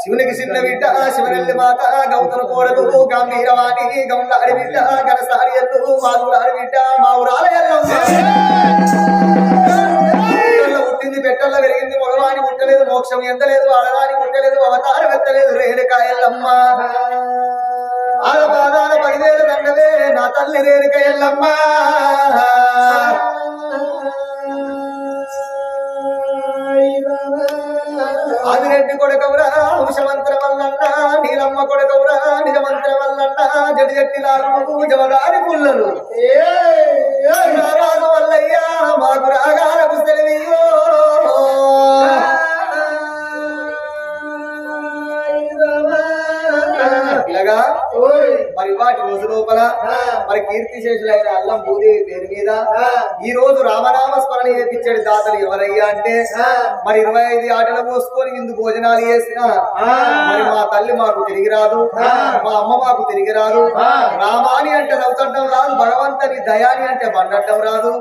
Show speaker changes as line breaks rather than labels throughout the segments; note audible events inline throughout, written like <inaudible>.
శివునికి చిన్న బిడ్డ శివనల్లి మాత గౌతమ కోడలు గంభీరవాణి గౌలాడి బిడ్డ గణసారి ఎల్లు మాధురాడి బిడ్డ మా ఊరాల పుట్టింది పెట్టల్లో పెరిగింది మగవాని పుట్టలేదు మోక్షం ఎంతలేదు ఆడవాని పుట్టలేదు అవతారం ఎత్తలేదు రేణుకాయల్లమ్మ. ఆడపాదాల పదివేలు దండవే నా తల్లి రేణుకాయల్లమ్మ. ఆదిరెడ్డి కొడకవురా వంశమంత్ర వల్లన్న నీలమ్మ కొడకవురా నిజమంత్ర వల్లన్న జడి జట్టి జవదారి పుల్లలు వల్లయ్యా మాకు రాగాలకు సెలవియో ఇలాగా? మరి వాటి రోజు లోపల మరి కీర్తి శేషులైన అల్లం భూదేవి పేరు మీద ఈ రోజు రామనామ స్మరణ చేపించాడు దాతలు ఎవరయ్యా అంటే మరి ఇరవై ఐదు ఆటలు పోసుకొని ఇందు భోజనాలు చేసిన మరి మా తల్లి మాకు తిరిగి రాదు మా అమ్మ మాకు తిరిగి రాదు రామాని అంటే నవ్వుతుండడం రాదు భగవంతుని దయాని అంటే బండటం రాదు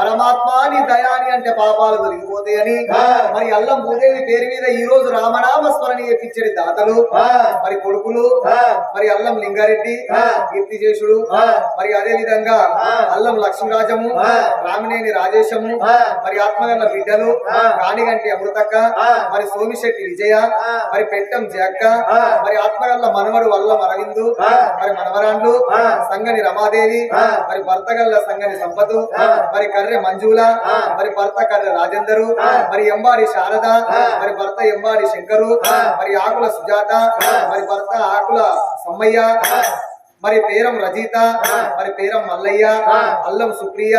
పరమాత్మాని దయాని అంటే పాపాలు తొలగిపోతాయని మరి అల్లం భూదేవి పేరు మీద ఈ రోజు రామనామ స్మరణ చేపించాడు దాతలు మరి కొడుకులు మరి అల్లం లింగారెడ్డి కీర్తి చేసుడు మరి అదే విధంగా అల్లం లక్ష్మీరాజము రామినేని రాజేశము మరి ఆత్మగల్ల బిడ్డలు కానిగంటి అమృతక్క మరి సోమిశెట్టి విజయ మరి పెట్టం జక్క మరి ఆత్మగల్ల మనవడు అల్లం అరవిందు మరి మనవరాండ్లు సంగని రమాదేవి మరి భర్త గల్ల సంగని సంపతు మరి కర్రె మంజుల మరి భర్త కర్రె రాజేందరు మరి ఎంబాడి శారద మరి భర్త ఎంబాడి శంకరు మరి ఆకుల సుజాత మరి భర్త ఆకుల సమ్మయ్య మరి పేరం రజిత మరి పేరం మల్లయ్య అల్లం సుప్రియ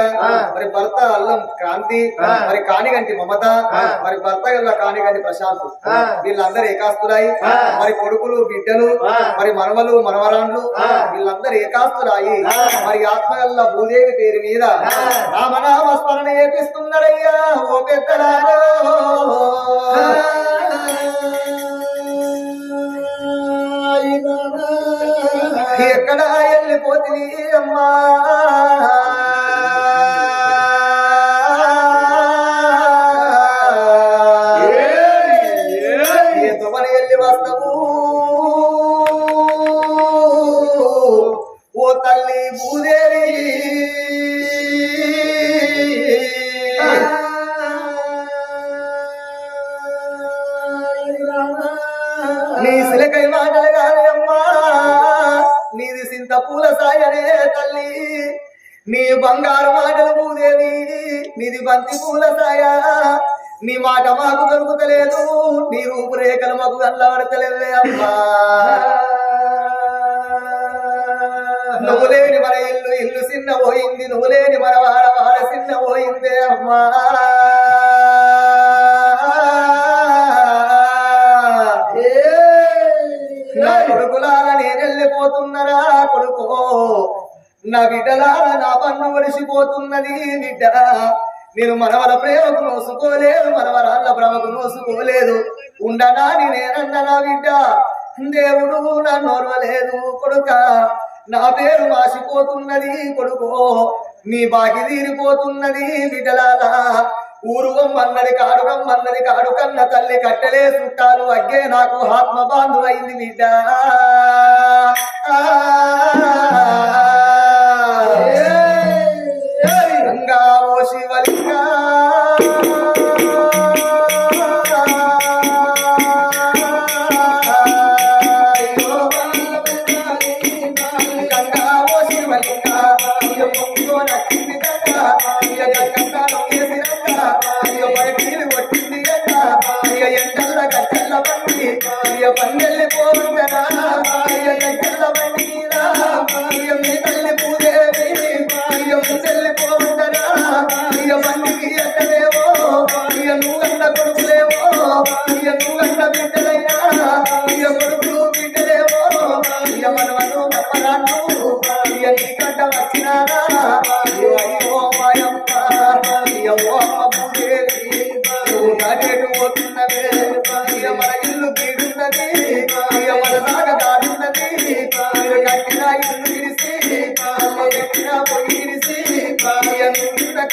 మరి భర్త అల్లం క్రాంతి మరి కానిగంటి మమత మరి భర్త గల్ల కానిగంటి ప్రశాంత్. వీళ్ళందరూ ఏకాస్తులాయి మరి కొడుకులు బిడ్డలు మరి మనవలు మనవరాండ్లు వీళ్ళందరూ ఏకాస్తులాయి మరి ఆత్మగల్ల భూదేవి పేరు మీద రామనామ స్మరణ చేపిస్తున్నారయ్యా ఓ పెద్దలారో ఎక్కడ వెళ్ళిపోతుంది అమ్మా? మాట మాకు దొరుకుతలేదు. నీ రూపురేఖలు మాకు కళ్ళబడతలేవే అమ్మా. నువ్వు లేని మన ఇల్లు ఇల్లు చిన్న పోయింది. నువ్వు లేని మన వాడ వాడ చిన్న పోయిందే అమ్మా. నా కొడుకులాల నేను వెళ్ళిపోతున్నరా కొడుకో. నా బిడ్డలాల నా పన్ను ఒడిసిపోతున్నది బిడ్డ. నేను మనవల ప్రేమకు నోసుకోలేదు మనవరాళ్ళ భ్రమకు నోసుకోలేదు. ఉండనా నేనన్నా బిడ్డ. దేవుడు నన్ను ఓర్వలేదు కొడుక. నా పేరు మాసిపోతున్నది కొడుకో. నీ బాకి తీరిపోతున్నది బిడ్డలాలా ఊరువమ్మన్నది కాడుకమ్మన్నది కాడు కన్న తల్లి కట్టలే చుట్టాలు అగ్గే నాకు ఆత్మ బాంధువైంది బిడ్డ.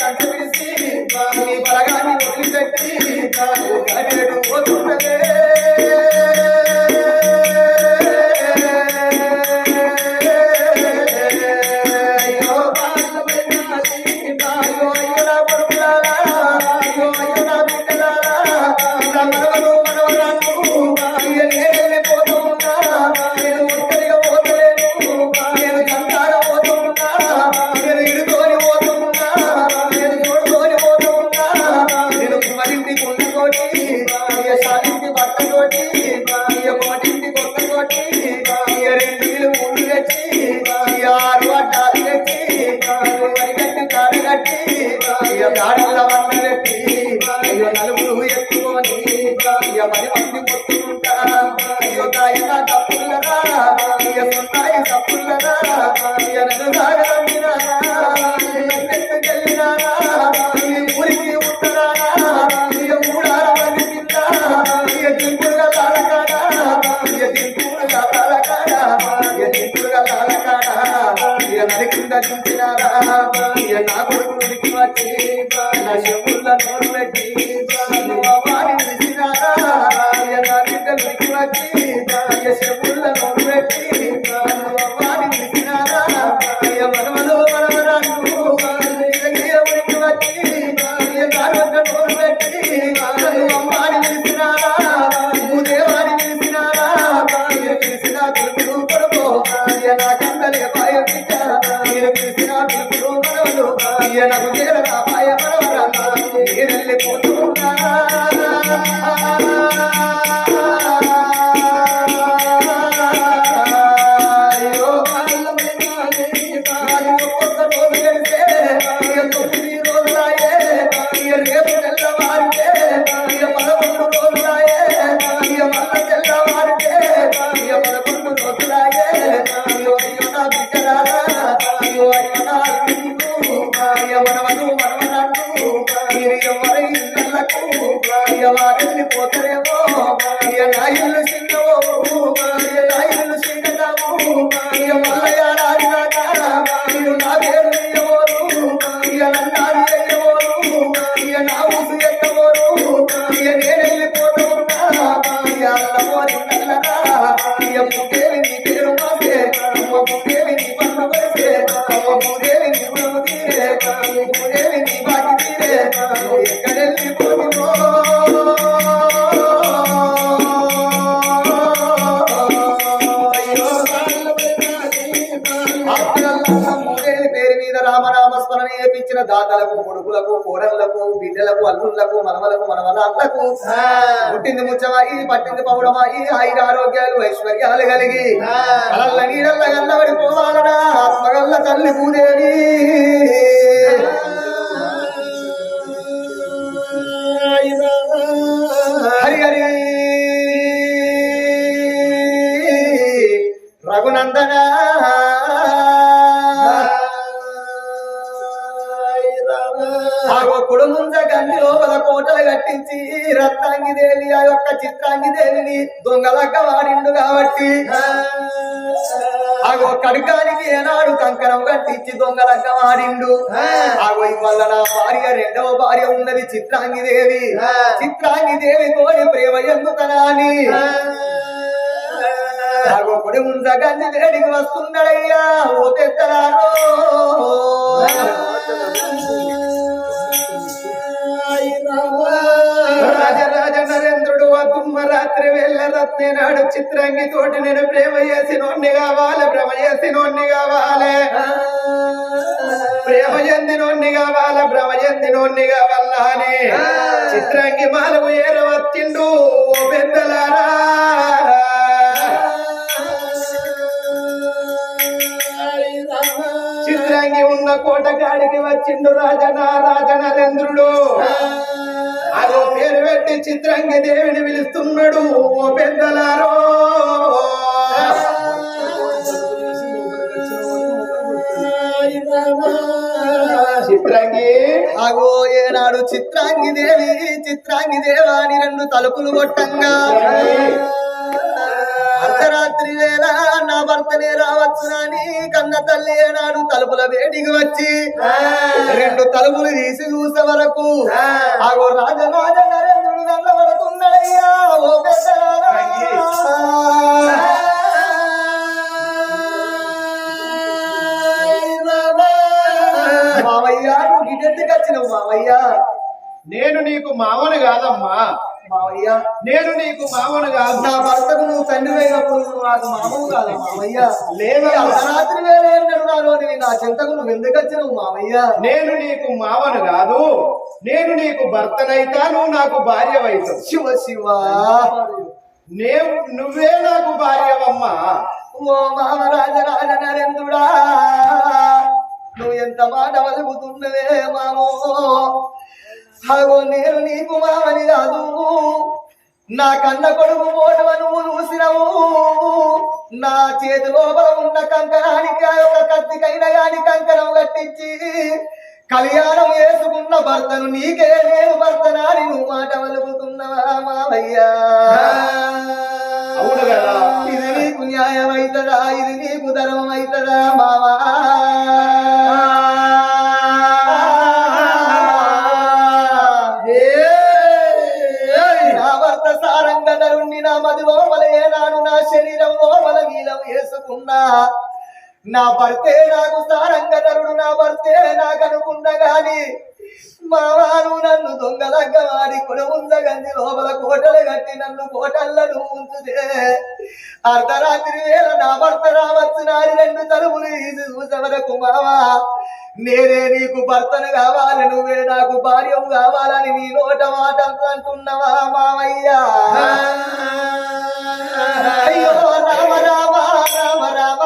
Thank you. ஆடி ఇక వాడిని పోతరేమో? ఇక నాయుళ్ళు చిన్నవో అల్లుళ్ళకు మనవలకు మనవరాళ్ళకు పుట్టింది ముచ్చమాయి పట్టింది పౌడమాయి ఆయుర ఆరోగ్యాలు ఐశ్వర్యాలు కలిగి. నీళ్ళ నీడల్ల గల్లబడి పోవాలనా ఆత్మగల్ల తల్లి పూదేవి. నుంచి రత్నాంగిదేవి ఆ యొక్క చిత్రాంగిదేవిని దొంగలక్క వాడిండు కాబట్టి. అగో కడుకానికి ఏనాడు కంకణం కట్టించి దొంగలక్క వాడిండు అగో ఇవల్ల నా భార్య రెండవ భార్య ఉన్నది చిత్రాంగిదేవి చిత్రాంగిదేవి కోరి ప్రేమ ఎందుకనా అని అగో కొడి ఉండ గంజి వేడికి
వస్తుంది. తోటి నేను ప్రేమ చేసినోన్ని కావాలి భ్రమ చేసినోన్ని కావాలి. ప్రేమ చెందినోన్ని కావాల భ్రమ చెందినోన్ని కావాలా అని. చిత్రంగి మాలకు ఏరవచ్చిండు ఓ పెద్దలారా. చిత్రంగి ఉన్న కోట కాడికి వచ్చిండు రాజనా రాజనరేంద్రుడు. అదో పేరు పెట్టి చిత్రంగి దేవిని పిలుస్తున్నాడు ఓ పెద్దలారో. చిత్రంగి.
అగో ఏనాడు చిత్రాంగి దేవి చిత్రాంగి దేవాని రెండు తలుపులు కొట్టంగా. అర్ధరాత్రి వేళ నా భర్తనే రావచ్చునని కన్న తల్లి ఏనాడు తలుపుల వేడికి వచ్చి రెండు తలుపులు తీసి చూసే వరకు ఆగో రాజరాజ నరేంద్రుడు కనబడుతున్నాడయ్యా ఓ మావయ్య నువ్వు గిటెత్తుకు వచ్చినావు మావయ్య.
నేను నీకు మామను కాదమ్మా.
మావయ్య.
నేను నీకు మామను కాదు.
నా భర్తకు నువ్వు తండ్రి అయినప్పుడు నువ్వు నాకు మామవు కాదా మామయ్య
లేదు.
అర్ధరాత్రి వేళ ఎన్నడు నాలోని నా చింతకు నువ్వు ఎందుకు వచ్చినావు మామయ్య
నేను నీకు మామను కాదు. నేను నీకు భర్తనైతాను నాకు భార్యవైతావు.
శివ శివ.
నేను నువ్వే నాకు భార్యవమ్మా.
ఓ మామ రాజ రాజ నరేంద్రుడా. నువ్వు ఎంత మాట వలుగుతున్నవే మామో అగో నేను నీకు మామని కాదు. నా కన్న కొడుకు ఓటవ నువ్వు చూసినవు. నా చేతి లోపల ఉన్న కంకణానికి ఆ యొక్క కత్తికైన గాని కంకణం కట్టించి కళ్యాణం వేసుకున్న భర్తను నీకే నేను భర్తనాని నువ్వు మాట
అవును కదా.
ఇది నీకు న్యాయం అవుతుందా ఇది నీకు ధర్మం అవుతుందా మావా? నరుణ్ణి ఏనాడు నా శరీరం లోపల వీలం వేసుకున్నా. నా భర్తే నాకు సారంగ నరుడు నా భర్తే నాకు అనుకున్నా గాని మావాను నన్ను దొంగలగ్గ వాడి కులముందగంది లోపల కోటలు కట్టి నన్ను కోటలను ఉంచుతే అర్ధరాత్రి వేళ నా భర్త రావచ్చు నాని రెండు తలుపులు తీసి చూసే వరకు మావా నేనే నీకు భర్తను కావాలి నువ్వే నాకు భార్యవు కావాలని నీ నోట మాట అంటున్నవా మావయ్యా? <laughs> అయ్యో రామ రామ రామ రామ.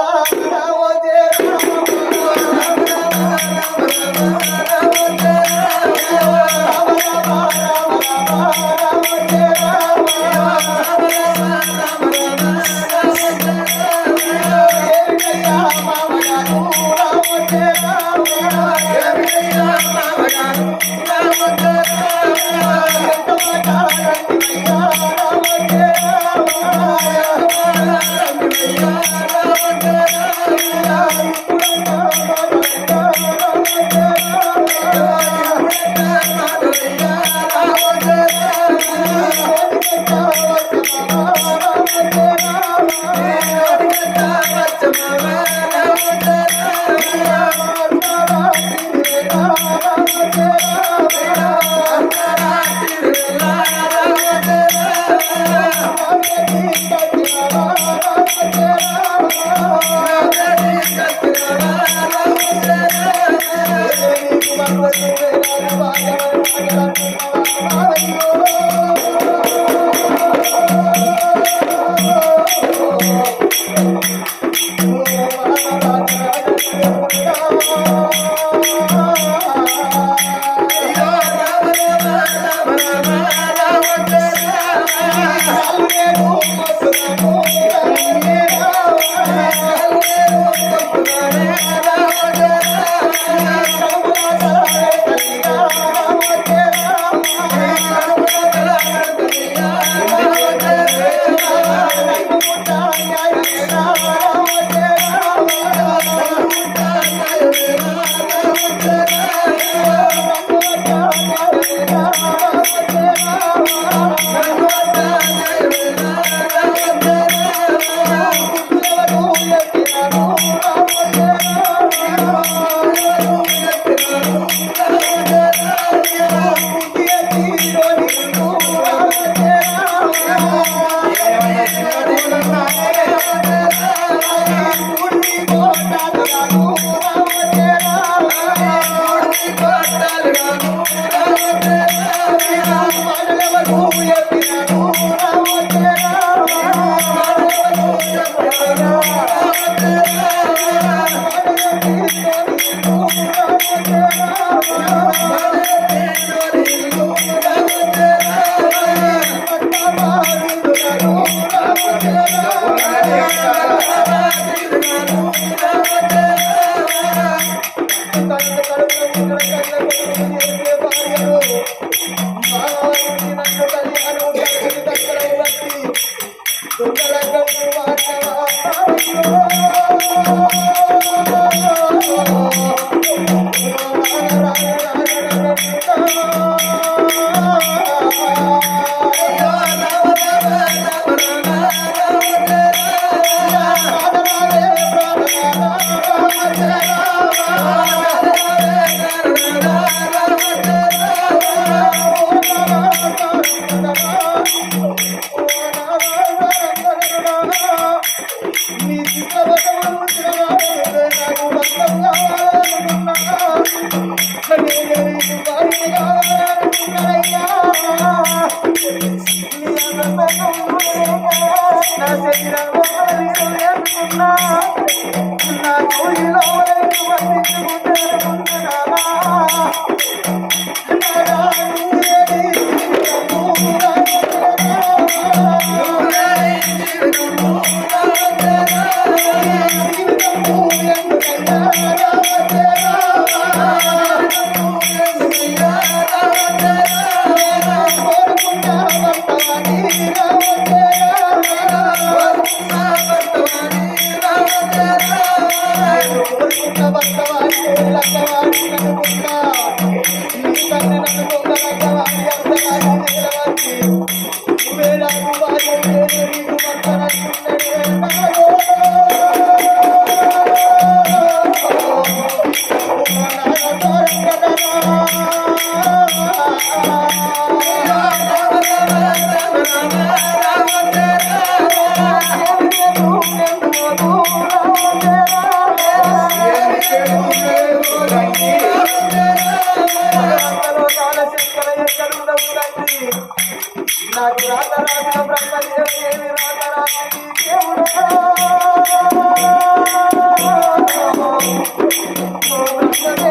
నాకు Thank
you.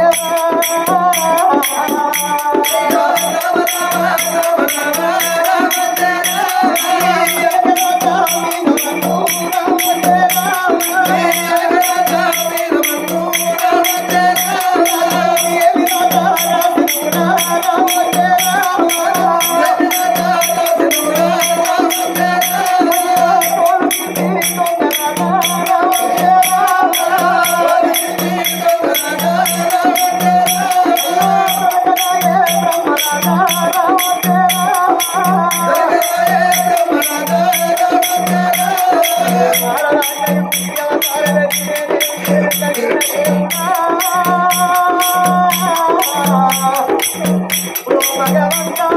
భగవంతా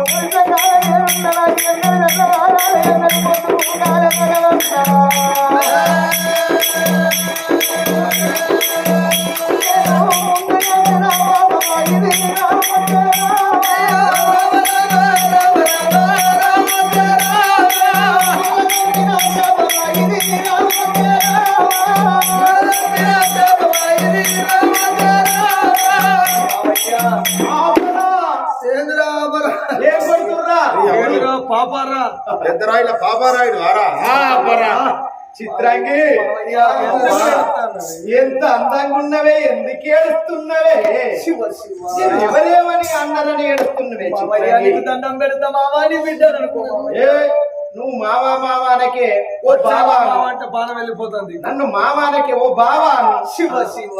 ఉండాలి
పెద్దరాయిల పాపారాయుడు వారా.
చిత్రాంగి. ఎంత అందంగా ఉన్నవే ఎందుకు ఏడుస్తున్నవే? ఎవరేమని అన్నారని ఏడుస్తున్నవే
దండం పెడతా మావాని బిడ్డను అనుకో
ఏ, నువ్వు మావా మావానకే ఓ బావా అను.
అంటే బాణం వెళ్ళిపోతుంది.
నన్ను మావానకే ఓ బావా అను.
శివ శివ.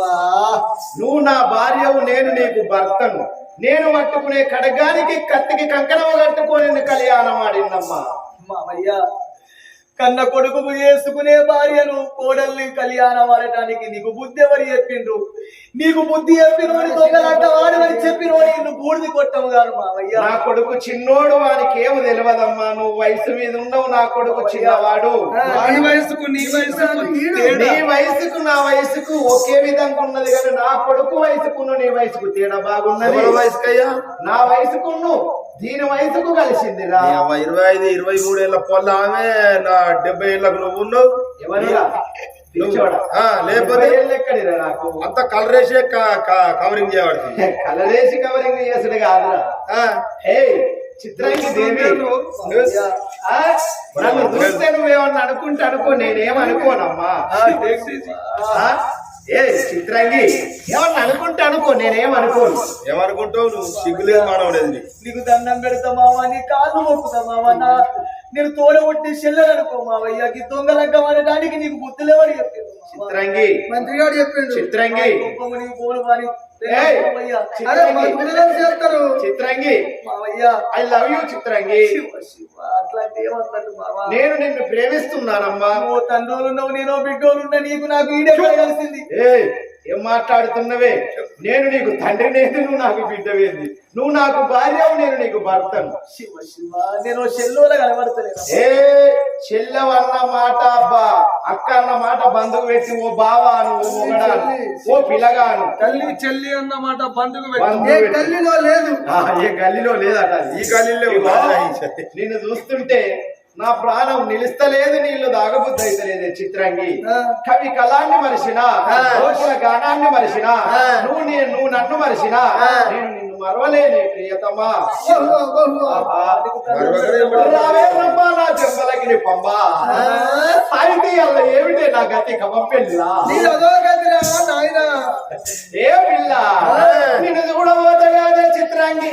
నువ్వు నా భార్యవు నేను నీకు భర్తను. నేను పట్టుకునే కడగానికి కత్తికి కంకణం కట్టుకొని కళ్యాణం ఆడిందమ్మా
మామయ్య. కన్న కొడుకు చేసుకునే భార్యను కోడల్ని కళ్యాణం ఆడటానికి నీకు బుద్ధి ఎవరు చెప్పిండ్రు? నీకు బుద్ధి చెప్పినోడి దొంగలంట వాడమని చెప్పినోడి నువ్వు బూడిది కొట్టము గారు మామయ్య.
నా కొడుకు చిన్నోడు వానికి ఏమి తెలియదమ్మా. నువ్వు వయసు మీద ఉండవు నా కొడుకు చిన్నవాడు.
వాడి వయసుకు నీ వయసుకు
నీ వయసుకు నా వయసుకు ఒకే విధంగా ఉన్నది కానీ నా కొడుకు వయసుకును నీ వయసుకు తేడా బాగున్నది.
వయసుకయ్యా?
నా వయసుకును. దీని వయసుకు
అవ్వ ఇరవై ఐదు ఇరవై మూడు ఏళ్ళ పొల్ల ఆమె నా డెబ్బై ఏళ్ళకు నువ్వు ఉన్నావు. లేకపోతే అంత కలరేసే కవరింగ్ చేయబడుతుంది
కలరేసి కవరింగ్ చేసుడు హే చిత్రాంగి దేవి నన్ను చూస్తే నువ్వేమన్నా అనుకుంటే అనుకో నేనేమనుకోనమ్మా? ఏ చిత్రాంగి. ఏమన్నా అనుకుంటే అనుకో నేనేమనుకోను
ఏమనుకుంటావు నువ్వు? సిగ్గులేదు మానవలేదు నీకు
దండం పెడతా మావా నీ కాళ్ళు మొక్కుతా మావా నా నేను తోడగొట్టి చెల్లెలనుకో మావయ్య. ఈ దొంగ లగ్గం అనడానికి నీకు బుద్ధులేవని చెప్పిండు
చిత్రంగి.
మంత్రి గారు చెప్పిండు.
చిత్రంగి.
నీకు పోను వారి
ఏయ్,
మావయ్య.
అరే మా గుడిలో చేస్తారు?
చిత్రంగి.
మావయ్య.
I love you Chitrangi. నేను నిన్ను ప్రేమిస్తున్నానమ్మా.
నువ్వు తండ్రులు ఉన్నావు నేను బిడ్డోలున్నా నీకు నాకు ఈడే కలిసింది
ఏ ఏం మాట్లాడుతున్నవే? నేను నీకు తండ్రి లేదు నువ్వు నాకు బిడ్డవేంది నువ్వు నాకు భార్యవు నేను నీకు భర్తను.
శివ శివ నేను చెల్లోల
ఏ చెల్లెవన్న మాట అబ్బా అక్క అన్న మాట బంధువు పెట్టి ఓ బావాను ఓ మొగడాను ఓ పిల్లగాను
తల్లి చెల్లి అన్నమాట బంధుకు
బంధువు
ఏ. గల్లీలో లేదు.
ఏ గల్లీలో లేదట ఈ గల్లీలో నిన్ను చూస్తుంటే నా ప్రాణం నిలుస్తలేదు నీళ్ళు దాగబుద్ధి అయితలేదే చిత్రంగి. కవి కళాన్ని మరిసిన కోకిల గానాన్ని మరిసిన నువ్వు నీ నువ్వు నన్ను మరిసిన నేను నిన్ను మరవలేనే ప్రియతమా? ఆహా. రావే రమ్మా నా చెంపలకి పంబా. సాయితీ అల్ల ఏమిటే నా గతి
నాయనా?
ఏ పిల్ల నిన్ను చూడబోతగానే చిత్రంగి.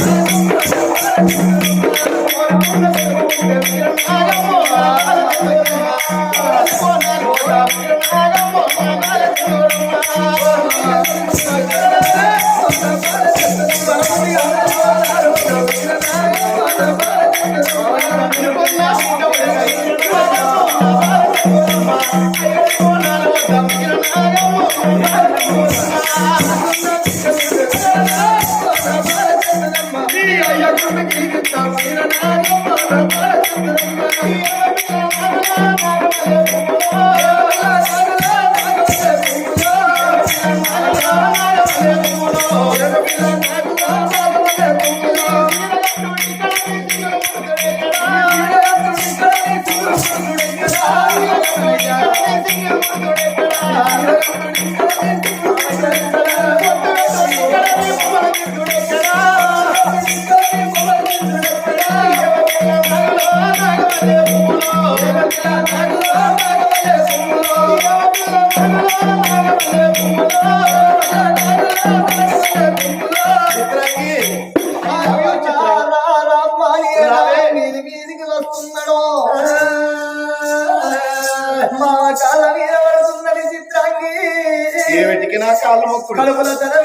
మీది కాళ్ళు